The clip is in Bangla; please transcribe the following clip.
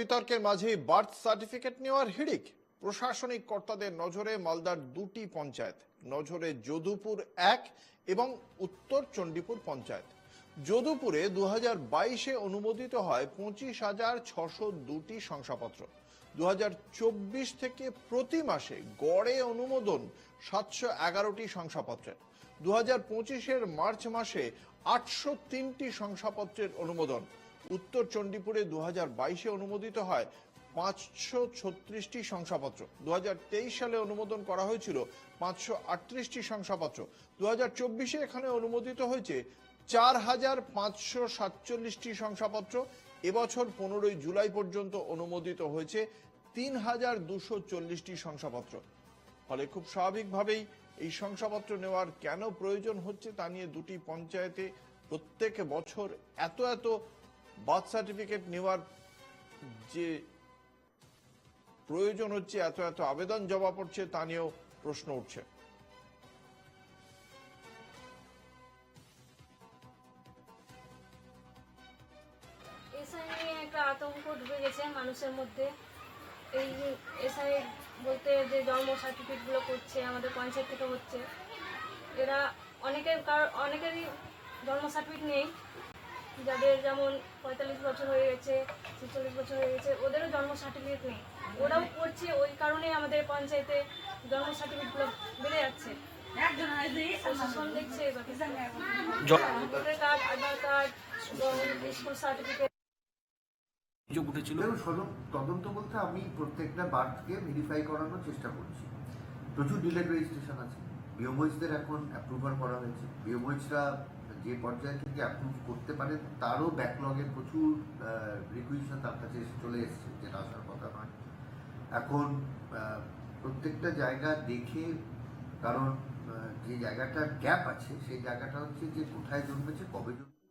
বিতর্কের মাঝে বার্থ সার্টিফিকেট নেওয়ার হিড়িক। প্রশাসনিক কর্তাদের নজরে মালদার দুটি পঞ্চায়েত, নজরে যদুপুর এক এবং উত্তর চণ্ডীপুর পঞ্চায়েত। যদুপুরে দু হাজার বাইশে অনুমোদিত হয় পঁচিশ হাজার ছশো দুটি শংসাপত্র। দু থেকে প্রতি মাসে গড়ে অনুমোদন সাতশো এগারোটি শংসাপত্রের। দু হাজার মার্চ মাসে আটশো তিনটি শংসাপত্রের অনুমোদন। উত্তর চণ্ডীপুরে দু বাইশে অনুমোদিত হয় পাঁচশো ছত্রিশটি শংসাপত্র। দু হাজার তেইশ সালে অনুমোদন করা হয়েছিল পাঁচশো আটত্রিশটি শংসাপত্র। দু চব্বিশে এখানে অনুমোদিত হয়েছে চার হাজার পাঁচশো সাতচল্লিশটি শংসাপত্র। এবছর পনেরোই জুলাই পর্যন্ত অনুমোদিত হয়েছে তিন হাজার দুশো চল্লিশটি শংসাপত্র। ফলে খুব স্বাভাবিকভাবেই এই শংসাপত্র নেওয়ার কেন প্রয়োজন হচ্ছে তা নিয়ে দুটি পঞ্চায়েতে প্রত্যেক বছর এত এত বার্থ সার্টিফিকেট নেওয়ার যে প্রয়োজন হচ্ছে, এত এত আবেদন জমা পড়ছে, তা নিয়েও প্রশ্ন উঠছে। একটা আতঙ্ক ঢুকে গেছে মানুষের মধ্যে। এই এসআই বলতে যে জন্ম সার্টিফিকেটগুলো করছে, আমাদের পঞ্চায়েত থেকে হচ্ছে। এরা অনেকের কার, অনেকেরই জন্ম সার্টিফিকেট নেই। যাদের যেমন পঁয়তাল্লিশ বছর হয়ে গেছে ছেচল্লিশ বছর হয়ে গেছে ওদেরও জন্ম সার্টিফিকেট নেই। ওরাও করছে ওই কারণেই আমাদের পঞ্চায়েতে জন্ম সার্টিফিকেটগুলো বেড়ে যাচ্ছে। প্রশাসন দেখছে voter card Aadhaar card school certificate অভিযোগ উঠেছিল। তদন্ত বলতে আমি প্রত্যেকটা বার্থকে ভেরিফাই করানোর চেষ্টা করছি। প্রচুর ডিলেট রেজিস্ট্রেশন আছে। বিওমইজদের এখন অ্যাপ্রুভাল করা হয়েছে। বিওমইজরা যে পর্যায়ে থেকে অ্যাপ্রুভ করতে পারে, তারও ব্যাকলগের প্রচুর রিকুইশন তার কাছে চলে এসছে, যেটা আসার কথা নয়। এখন প্রত্যেকটা জায়গা দেখে, কারণ যে জায়গাটার গ্যাপ আছে, সেই জায়গাটা হচ্ছে যে কোথায় জন্মেছে, কবে জন্মেছে।